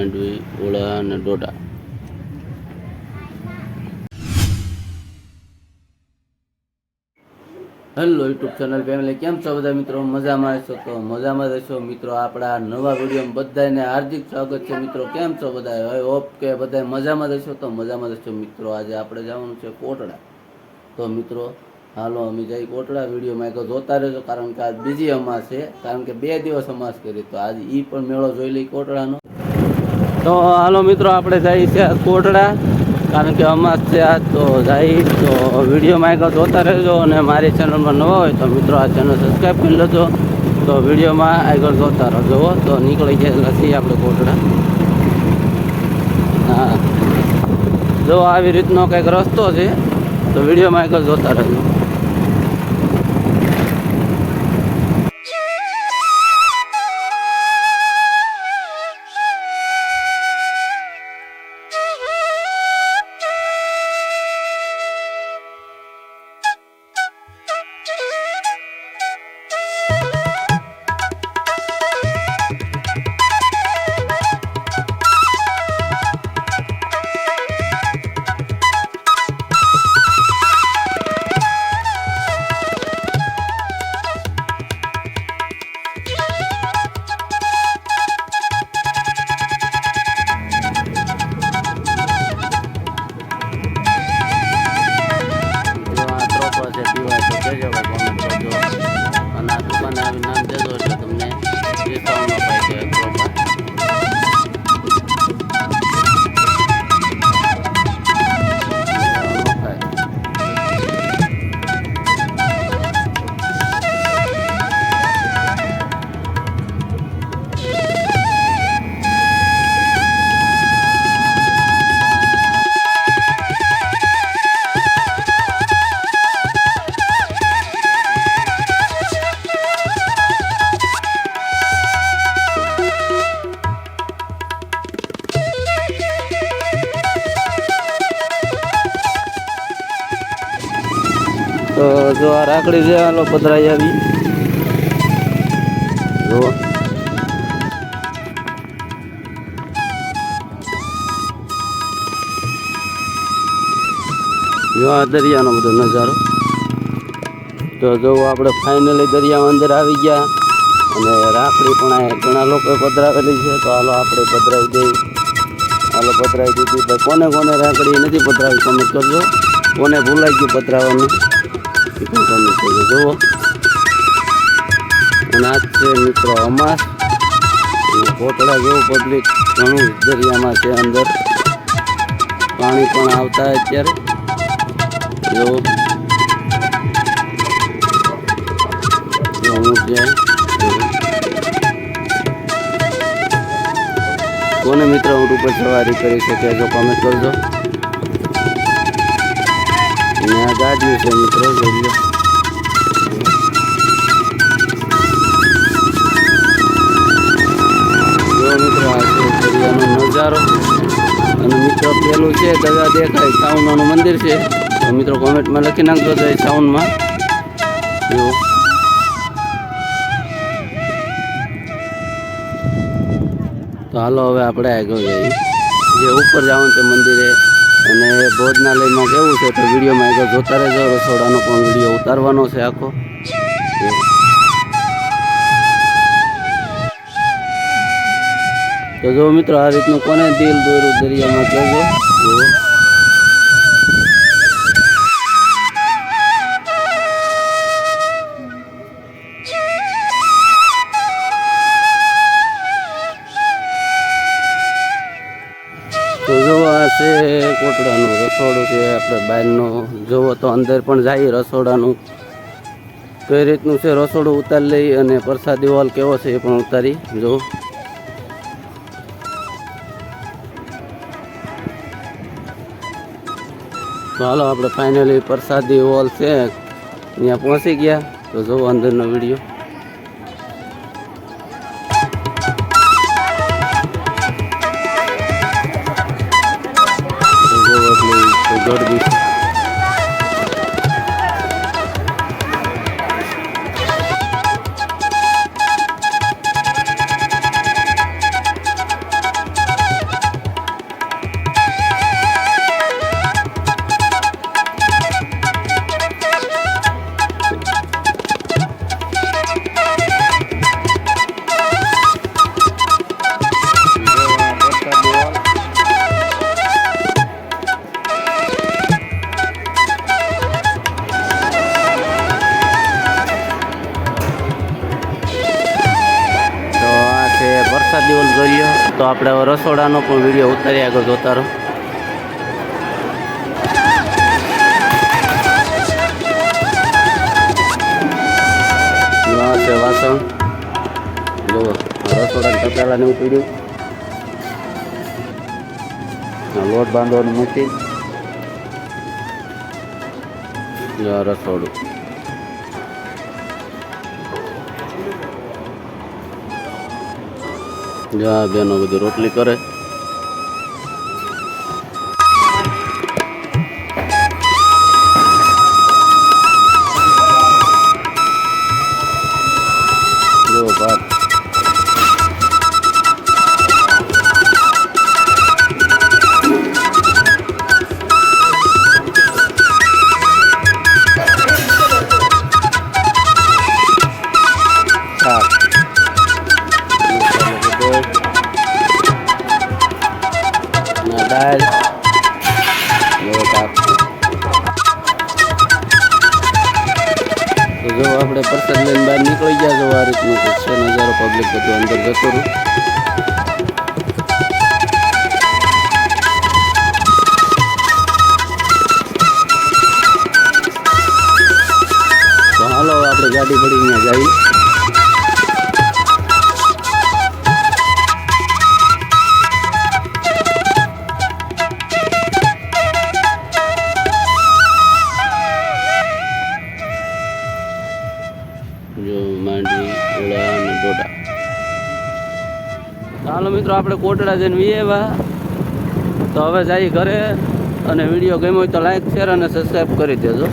માંડવી ઓળા અને hello YouTube channel family કેમ છો બધા મિત્રો? મજામાં હશો તો મજામાં રહેશો મિત્રો, આપણા નવા વિડીયોમાં બધાને હાર્દિક સ્વાગત છે. મિત્રો, કેમ છો બધા હવે હોપ કે બધા મજામાં રહેશો તો મજામાં રહેશો મિત્રો, આજે આપણે જવાનું છે કોટડા. તો મિત્રો, હાલો, અમે જઈ કોટડા વિડીયોમાં એક જોતા રહેજો, કારણ કે આજ બીજી અમાસ છે. કારણ કે બે દિવસ અમાસ કરી. તો આજ ઈ પણ મેળો જોઈ લઈ કોટડાનો. તો હાલો મિત્રો, આપણે જઈએ છે કોટડા. કારણ કે અમાસ છે આજ તો જાય તો વિડીયોમાં આગળ જોતા રહેજો અને મારી ચેનલમાં નવા હોય તો મિત્રો આ ચેનલ સબસ્ક્રાઈબ કરી લેજો. તો વિડીયોમાં આગળ જોતા રહેજો તો નીકળી ગયેલા છીએ આપણે કોટડા. હા. જો આવી રીતનો કંઈક રસ્તો છે, તો વિડીયોમાં આગળ જોતા રહેજો. તો જો આ રાખડી છે, હાલો પધરાઈ આવી. જો. આ દરિયાનો બધો નજારો. તો જો આપણે ફાઇનલી દરિયામાં અંદર આવી ગયા. અને રાખડી પણ ઘણા લોકોએ પધરાવેલી છે, તો હાલો આપણે પધરાવી દઈએ. હાલો પધરાવી દીધી. ભાઈ કોને કોને રાખડી નથી પધરાવી કમેન્ટ કરજો કોને ભૂલાઈ ગયું પધરાવવાનું? એ પણ જુઓ અને આજ છે મિત્રો અમાસ કોટડા જેવું પબ્લિક ઘણું દરિયામાં છે અંદર પાણી પણ આવતા અત્યારે જો હું કોને મિત્ર ઊંટ ઉપર સવારી કરી શકે જો કમેન્ટ કરજો અને આ ગાડીઓ છે મિત્રો જોઈ નજારો અને મિત્રો, પેલું છે દગા દેખાય સાઉન્ડનું મંદિર છે. મિત્રો, કોમેન્ટમાં લખી નાખજો તો સાઉન્ડમાં જો તો હાલો હવે આપણે આગળ જઈએ જે ઉપર જવાનું છે મંદિરે અને ભોજનાલયમાં કેવું છે તો વિડીયોમાં આગળ જોતા રહેજો. રસોડાનો પણ વીડિયો ઉતારવાનો છે આખો. તો જો મિત્રો, આ રીતનું કોને દિલ દોરું દરિયામાં કહેજો છે, કોટડાનું રસોડું છે, આપણે બહારનો જોવો તો અંદર પણ જાય રસોડાનું. કઈ રીતનું છે રસોડું ઉતારી લઈ અને પ્રસાદી હોલ કેવો છે એ પણ ઉતારી જો તો હાલો, આપણે ફાઇનલી પ્રસાદી હોલ છે ત્યાં પહોંચી ગયા. તો જોવો અંદરનો વીડિયો. ઓલ જોઈએ તો આપણે રસોડાનો પણ વીડિયો ઉતારી આગળ જોતા રહો. છે રસોડા તપેલા ને લોટ બાંધવાનું મૂકી. રસોડું. જો આ બેનો બધી રોટલી કરે. શાક તો જો આપણે પ્રસાદ લઈને બહાર નીકળી ગયા જો આ રીતનું છે નજારો પબ્લિક બધું અંદર જતો રહ્યું તો હાલો, આપણે ગાડી અહીંયા જઈએ. ચાલો મિત્રો, આપણે કોટડા જઈને વિયેવા તો હવે જઈએ ઘરે. અને વીડિયો ગમ્યો હોય તો લાઈક શેર અને સબસ્ક્રાઈબ કરી દેજો.